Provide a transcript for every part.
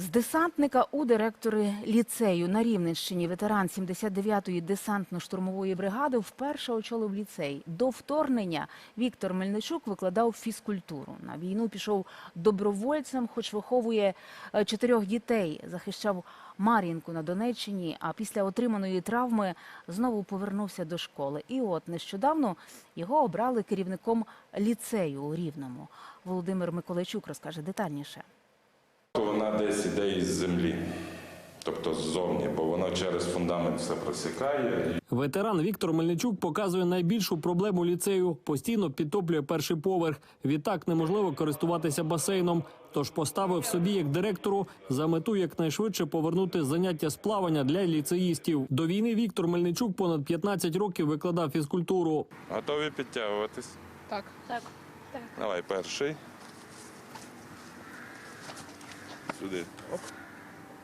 З десантника у директори ліцею на Рівненщині ветеран 79-ї десантно-штурмової бригади вперше очолив ліцей. До вторгнення Віктор Мельничук викладав фізкультуру. На війну пішов добровольцем, хоч виховує е, чотирьох дітей, захищав Мар'їнку на Донеччині, а після отриманої травми знову повернувся до школи. І от нещодавно його обрали керівником ліцею у Рівному. Володимир Миколайчук розкаже детальніше. Вона десь іде із землі, тобто ззовні, бо воно через фундамент все просікає. Ветеран Віктор Мельничук показує найбільшу проблему ліцею. Постійно підтоплює перший поверх. Відтак неможливо користуватися басейном. Тож поставив собі як директору за мету якнайшвидше повернути заняття з плавання для ліцеїстів. До війни Віктор Мельничук понад 15 років викладав фізкультуру. Готові підтягуватись? Так. Так. Давай перший. Сюди. Оп.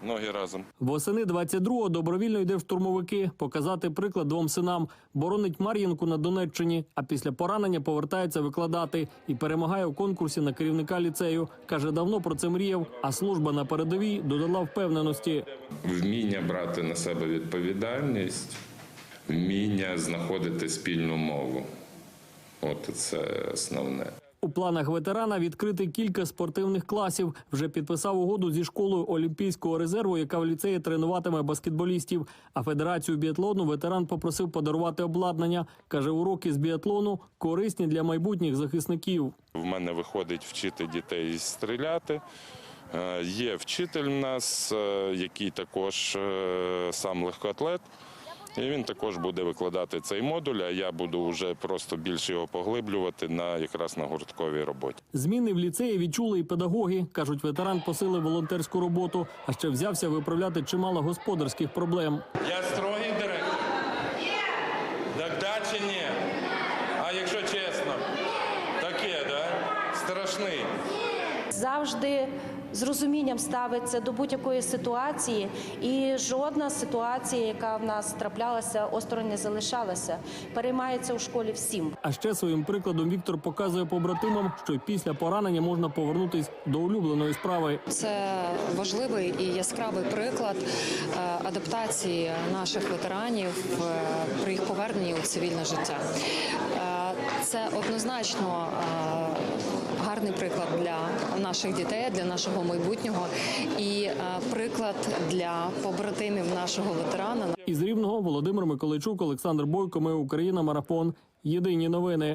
Ноги разом. Восени 22-го добровільно йде в штурмовики, показати приклад двом синам. Боронить Мар'їнку на Донеччині, а після поранення повертається викладати і перемагає у конкурсі на керівника ліцею. Каже, давно про це мріяв, а служба на передовій додала впевненості. Вміння брати на себе відповідальність, вміння знаходити спільну мову. От це основне. У планах ветерана відкрити кілька спортивних класів. Вже підписав угоду зі школою Олімпійського резерву, яка в ліцеї тренуватиме баскетболістів. А федерацію біатлону ветеран попросив подарувати обладнання. каже, уроки з біатлону корисні для майбутніх захисників. В мене виходить вчити дітей стріляти. Е, Є вчитель в нас, е, який також е, сам легкоатлет. І він також буде викладати цей модуль, а я буду вже просто більше його поглиблювати на якраз на гуртковій роботі. Зміни в ліцеї відчули і педагоги. кажуть, ветеран посилив волонтерську роботу, а ще взявся виправляти чимало господарських проблем. Я строгий директор. Так да чи ні? А якщо чесно, таке, да? Страшний. Завжди з розумінням ставиться до будь-якої ситуації, і жодна ситуація, яка в нас траплялася, осторонь не залишалася. Переймається у школі всім. А ще своїм прикладом Віктор показує побратимам, що після поранення можна повернутись до улюбленої справи. Це важливий і яскравий приклад е, адаптації наших ветеранів е, при їх поверненні у цивільне життя. Е, Це однозначно гарний приклад для наших дітей, для нашого майбутнього і е, приклад для побратимів нашого ветерана. Із рівного Володимир Миколайчук, Олександр Бойко. Ми Україна. Марафон. Єдині новини.